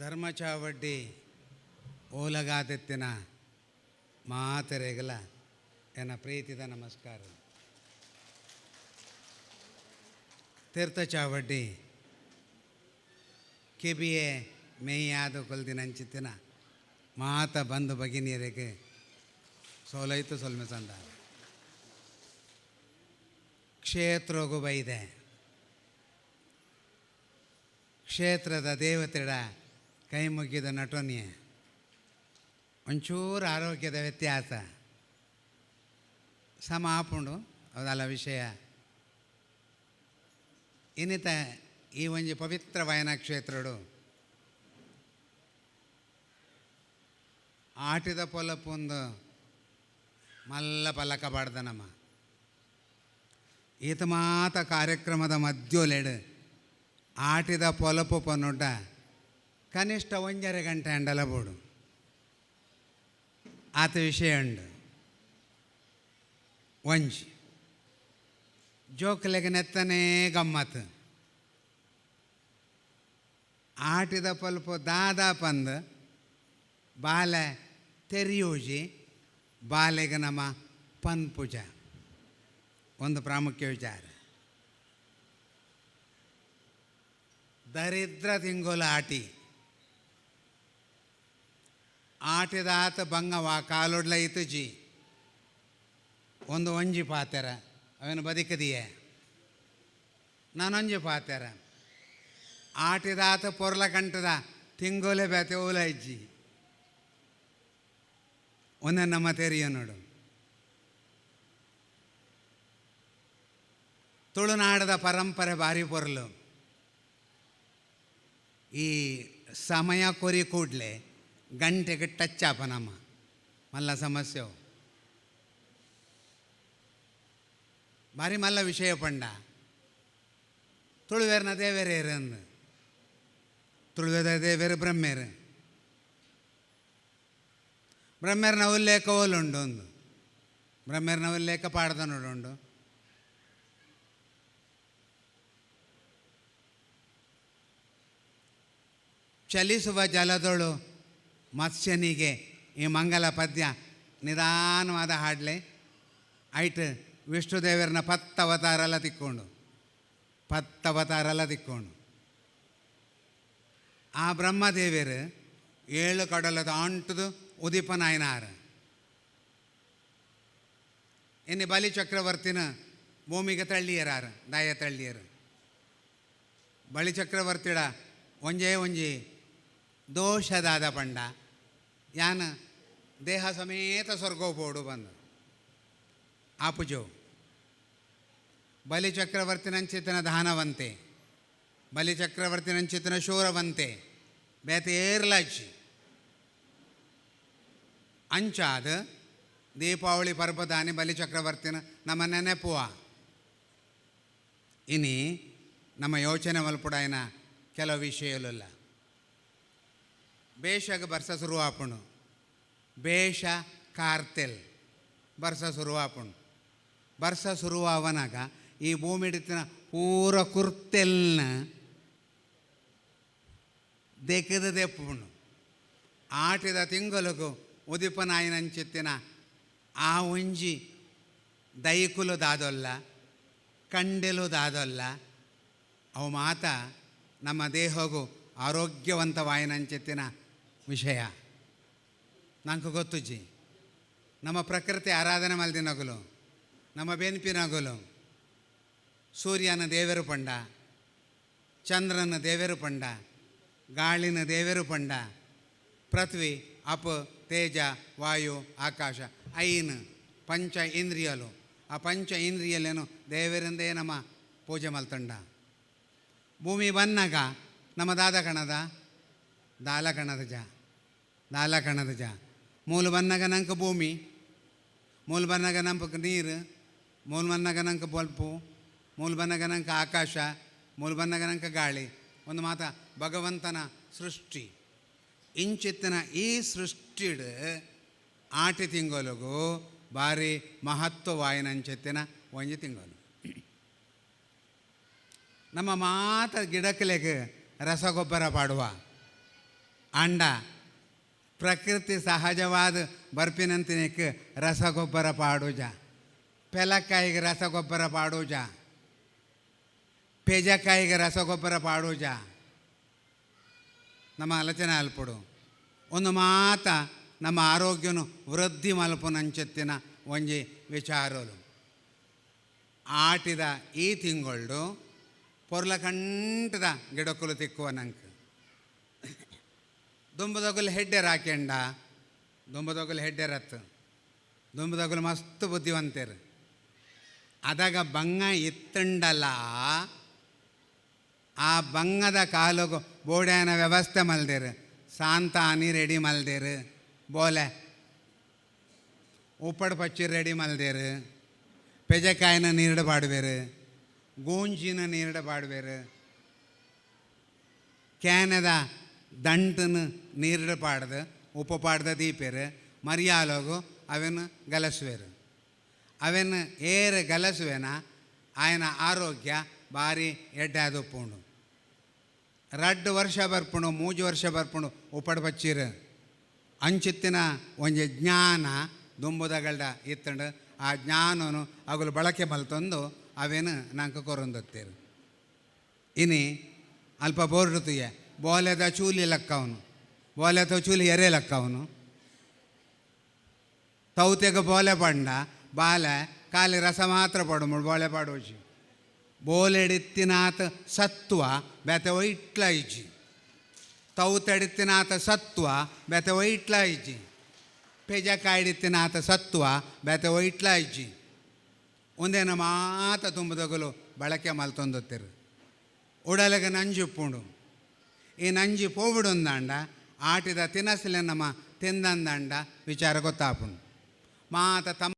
ಧರ್ಮಚಾವಡ್ಡಿ ಓಲಗಾದೆತ್ತಿನ ಮಾತೆರೆಗಲ ಎನ್ನ ಪ್ರೀತಿದ ನಮಸ್ಕಾರ. ತೀರ್ಥ ಚಾವಡ್ಡಿ ಕೆಬಿಎ ಮೇಯಾದ ಕೊಲ್ದಿನಂಚಿತ್ತಿನ ಮಾತ ಬಂದು ಬಗಿನಿಯರಿಗೆ ಸೋಲೈತು ಸೊಲ್ಮೆ ಸಂದ ಕ್ಷೇತ್ರಗೂ ಬೈದೆ. ಕ್ಷೇತ್ರದ ದೇವತೆಡ ಕೈ ಮುಗಿದ ನಟನೆಯ ಒಂಚೂರು ಆರೋಗ್ಯದ ವ್ಯತ್ಯಾಸ. ಸಮ ಆಪುಂಡು ಅದಲ್ಲ ವಿಷಯ? ಇನ್ನಿತ ಈ ಒಂಜಿ ಪವಿತ್ರ ವಾಯನ ಕ್ಷೇತ್ರಡು ಆಟಿದ ಪೊಲಪೊಂದು ಮಲ್ಲ ಪಲಕ ಬಾಡ್ದನಮ್ಮ ಈತ ಮಾತ ಕಾರ್ಯಕ್ರಮದ ಮಧ್ಯೋಲೆಡು ಆಟಿದ ಪೊಲಪು ಪನ್ನುಡ್ಡ. ಕನಿಷ್ಠ ಒಂಜರೆ ಗಂಟೆ ಅಂಡಲ ಬೋಡು. ಆತ ವಿಷಯ ಉಂಡು. ಒಂಜಿ. ಜೋಕ್ಲೆಗೆ ನೆತ್ತನೇ ಗಮ್ಮತ್. ಆಟಿದ ಪಲ್ಪು ದಾದಾ ಪಂದ್ ಬಾಲೆ ತೆರೆಯೋಜಿ, ಬಾಲೆಗೆ ನಮ್ಮ ಪನ್ ಪೂಜ ಒಂದು ಪ್ರಾಮುಖ್ಯ ವಿಚಾರ. ದರಿದ್ರ ತಿಂಗುಲ ಆಟಿ. ಆಟಿದಾತ ಬಂಗವ ಕಾಲೊಡ್ಲ ಇತುಜಿ ಒಂದು ಒಂಜಿ ಪಾತೆರ ಅವನು ಬದುಕದಿಯೇ? ನಾನೊಂಜಿ ಪಾತೆರ ಆಟಿದಾತ ಪೊರ್ಲ ಕಂಟದ ತಿಂಗೋಲೆ ಬೇತೆ ಓಲ ಇಜ್ಜಿ ಒಂದೇ ನಮ್ಮ ತೆರಿಯ ನೋಡು. ತುಳುನಾಡದ ಪರಂಪರೆ ಭಾರಿ ಪೊರ್ಲು. ಈ ಸಮಯ ಕೊರಿ ಕೂಡಲೇ ಟಚ್ ಆಪ ನಮ್ಮ. ಮಲ್ಲ ಸಮಸ್ಯೆ ಬಾರಿ ಮಲ್ಲ ವಿಷಯ ಪಂಡ. ತುಳುವೇರ್ನ ದೇವೇರೆ ಅಂದು. ತುಳುವೇದ ದೇವೇರು ಬ್ರಹ್ಮೇರು. ಬ್ರಹ್ಮೇರ್ನ ಉಲ್ಲೇಖ ಓಲುಂಡು ಒಂದು. ಬ್ರಹ್ಮೇರ್ನ ಉಲ್ಲೇಖ ಪಾಡ್ದ ನೋಡುಂಡು ಚಲಿಸುವ ಜಲದೊಳು ಮತ್ಸ್ಯನಿಗೆ ಈ ಮಂಗಲ ಪದ್ಯ ನಿಧಾನವಾದ ಹಾಡಲೆ ಐಟ್ ವಿಷ್ಣುದೇವರನ್ನ ಪತ್ತ ವತಾರಲ ತಿಕ್ಕೊಂಡು. ಪತ್ತವತಾರಲ್ಲ ತಿಕ್ಕೊಂಡು. ಆ ಬ್ರಹ್ಮದೇವಿಯರು ಏಳು ಕಡಲದ ಅಂಟದು ಉದಿಪನಾಯನಾರ ಇನ್ನು ಬಲಿ ಚಕ್ರವರ್ತಿನ ಭೂಮಿಗೆ ತಳ್ಳಿಯರಾರ, ದಾಯ ತಳ್ಳಿಯರು. ಬಳಿ ಚಕ್ರವರ್ತಿಡ ಒಂಜೇ ಒಂಜಿ ದೋಷದಾದ ಪಂಡ. ಯಾನ ದೇಹ ಸಮೇತ ಸ್ವರ್ಗೋಪೋಡು ಬಂದು ಆಪುಜೋ ಬಲಿ ಚಕ್ರವರ್ತಿನಂಚಿತನ ದಾನವಂತೆ ಬಲಿ ಚಕ್ರವರ್ತಿನಂಚಿತನ ಶೂರವಂತೆ ಬೇತೆ ಏರ್ಲಾಚಿ ಅಂಚಾದ ದೀಪಾವಳಿ ಪರ್ಬದಾನಿ ಬಲಿ ಚಕ್ರವರ್ತಿನ ನಮ್ಮ ನೆನೆಪುವ ಇನಿ ನಮ್ಮ ಯೋಚನೆ ಮಲ್ಪುಡಾಯಿನ ಕೆಲವು ವಿಷಯಲಿಲ್ಲ ಬೇಷಗೆ ಬರ್ಸ ಶುರುವಾಪುಣು ಬೇಷ ಕಾರ್ತೆಲ್ ಬರ್ಸ ಶುರುವಾಪುಣು ಬರ್ಸ ಶುರುವಾವನಾಗ ಈ ಭೂಮಿ ಹಿಡಿತಿನ ಪೂರ ಕುರ್ತೆಲ್ನ ದೆಕ್ಕದ ದೆಪ್ಪುಣು. ಆಟಿದ ತಿಂಗಲುಗು ಉದಿಪನಾಯನಂಚಿತ್ತಿನ ಆ ಉಂಜಿ ದೈಕುಲು ದಾದೊಲ್ಲ ಕಂಡೆಲು ದಾದೊಲ್ಲ ಅವು ಮಾತ ನಮ್ಮ ದೇಹಗೂ ಆರೋಗ್ಯವಂತವಾಯಿನಂಚಿತ್ತಿನ ವಿಷಯ. ನನಗೆ ಗೊತ್ತುಜಿ ನಮ್ಮ ಪ್ರಕೃತಿ ಆರಾಧನೆ ಮಲ್ದಿನಗುಲು ನಮ್ಮ ಬೆನ್ಪಿನಗುಲು ಸೂರ್ಯನ ದೇವರು ಪಂಡ. ಚಂದ್ರನ ದೇವರು ಪಂಡ. ಗಾಳಿನ ದೇವರು ಪಂಡ. ಪೃಥ್ವಿ, ಅಪ, ತೇಜ, ವಾಯು, ಆಕಾಶ. ಐನ್, ಪಂಚ ಇಂದ್ರಿಯಲು. ಆ ಪಂಚ ಇಂದ್ರಿಯಲೇನು ದೇವರಿಂದೇ ನಮ್ಮ ಪೂಜೆ ಮಲ್ತಂಡ. ಭೂಮಿ ಬನ್ನಗ ನಮ್ಮ ದಾದ ಕಣದ? ದಾಲ ಕಣದ ಜ. ದಾಲ ಕಣದ ಜ. ಮೂಲ ಬನ್ನಾಗ ನಂಗೆ ಭೂಮಿ, ಮೂಲ ಬನ್ನಾಗ ನಂಬಕ್ಕೆ ನೀರು, ಮೂಲ ಬನ್ನಾಗ ನಂಗೆ ಬಲ್ಪು, ಮೂಲ ಬನ್ನಾಗ ನಂಗೆ ಆಕಾಶ, ಮೂಲ ಬನ್ನಾಗ ನಂಗೆ ಗಾಳಿ. ಒಂದು ಮಾತ, ಭಗವಂತನ ಸೃಷ್ಟಿ. ಇಂಚಿತ್ತಿನ ಈ ಸೃಷ್ಟಿಡ್ ಆಟಿ ತಿಂಗೊಲಗು ಭಾರಿ ಮಹತ್ವವಾಯಿನಂಚಿತ್ತಿನ ಒಂಜಿ ತಿಂಗಳು ನಮ್ಮ ಮಾತ ಗಿಡಕ್ಕಲೆಗೆ ರಸಗೊಬ್ಬರ ಪಾಡುವ ಅಂಡ ಪ್ರಕೃತಿ ಸಹಜವಾದ ಬರ್ಪಿನಂತಿನಕ್ಕೆ ರಸಗೊಬ್ಬರ ಪಾಡೋಜ. ಪೆಲಕ್ಕಾಯಿಗೆ ರಸಗೊಬ್ಬರ ಪಾಡೋಜ. ಪೆಜಕಾಯಿಗೆ ರಸಗೊಬ್ಬರ ಪಾಡೋಜ. ನಮ್ಮ ಆಲೋಚನೆ ಅಲ್ಪಡು. ಒಂದು ಮಾತ ನಮ್ಮ ಆರೋಗ್ಯನು ವೃದ್ಧಿ ಮಲ್ಪುನಂಚೆತ್ತಿನ ಒಂಜಿ ವಿಚಾರಲು. ಆಟಿದ ಈ ತಿಂಗಳು ಪೊರ್ಲ ಕಂಟದ ಗಿಡಕುಲು ತಿಕ್ಕುವ ನಂಗೆ ದುಂಬದೊಗಲು ಹೆಡ್ಡೆರ್ ಹಾಕ್ಯಂಡ ಹೆಡ್ಡೆರ್ ಹೆಡ್ಡೆರತ್ತು ದುಂಬದೊಗಲ್ ಮಸ್ತ್ ಬುದ್ಧಿವಂತರು. ಅದಾಗ ಬಂಗ ಇತ್ತಂಡಲ್ಲ ಆ ಬಂಗದ ಕಾಲುಗು ಬೋಡ್ಯಾನ ವ್ಯವಸ್ಥೆ ಮಲ್ದೇರು, ಸಾಂತ ಆನಿ ರೆಡಿ ಮಲ್ದೇರು, ಬೋಲೆ ಉಪ್ಪಡ್ ಪಚ್ಚಿ ರೆಡಿ ಮಲ್ದೇರು, ಪೆಜಕಾಯಿನ ನೀರಡ ಪಾಡ್ಬೇರು ಗೂಂಜಿನ ನೀರಡ ಪಾಡ್ಬೇರು ಕ್ಯಾನದ ದಂಟನು ನೀರಿಡ ಪಾಡ್ದು ಉಪ್ಪು ಪಾಡ್ದ ದೀಪೇರು ಮರ್ಯಾಲೋಗು ಅವನು ಗಲಸುವೆರು. ಅವನು ಏರೆ ಗಲಸುವೇನ, ಆಯನ ಆರೋಗ್ಯ ಭಾರಿ ಎಡ್ಡಾದುಪ್ಪುಂಡು ರಡ್ಡು ವರ್ಷ ಬರ್ಪುಣು ಮೂಜು ವರ್ಷ ಬರ್ಪುಣು ಉಪ್ಪಡು ಬಚ್ಚಿರು. ಅಂಚಿತ್ತಿನ ಒಂಜಿ ಜ್ಞಾನ ದುಂಬುದಗಳ್ಡ ಇತ್ತಂಡು, ಆ ಜ್ಞಾನನು ಅಗಲು ಬಳಕೆ ಮಲ್ತಂದು ಅವೇನು ನಂಗೆ ಕೊರೊಂದತ್ತೇರು. ಇನಿ ಅಲ್ಪ ಬೋರ್ಡುತ್ತುಯ ಬೋಲೆದ ಚೂಲಿ ಲಕ್ಕ ಅವನು ಬಾಲ್ಯದ ಚೂಲಿ ಎರೆ ಲಕ್ಕ ಅವನು ತೌತೆಗ ಬೋಲೆ ಪಂಡ, ಬಾಲ, ಕಾಲಿ ರಸ ಮಾತ್ರ ಪಡುಮುಡು ಬೋಳೆ ಪಾಡೋಜಿ ಬೋಲೆಡಿತ್ತಿನಾತ ಸತ್ವ ಬೆತೆ ಒಯ್ಟ್ಲ ಇಜ್ಜಿ. ತೌತೆಡಿತ್ತಿನಾತ ಸತ್ವ ಬೆತೆ ಒಯ್ಟ್ಲ ಇಜ್ಜಿ. ಪೆಜಕಾಯಿಡಿತ್ತಿನಾತ ಸತ್ವ ಬೆತೆ ಒಯ್ಟ್ಲ ಇಜ್ಜಿ. ಒಂದೇನ ಮಾತ ತುಂಬದಗಲು ಬಳಕೆ ಮಲ್ತೊಂದೊತ್ತಿರು. ಉಡಲಗ ನಂಜುಪ್ಪುಂಡು. ಈ ನಂಜಿ ಪೋಬಿಡುಂದಾಂಡ ಆಟಿದ ತಿನಸಿಲೆ ನಮ್ಮ ತಿಂದಂದಾಂಡ ವಿಚಾರ ಗೊತ್ತಾಪುಂಡು ಮಾತ ತಮ್ಮ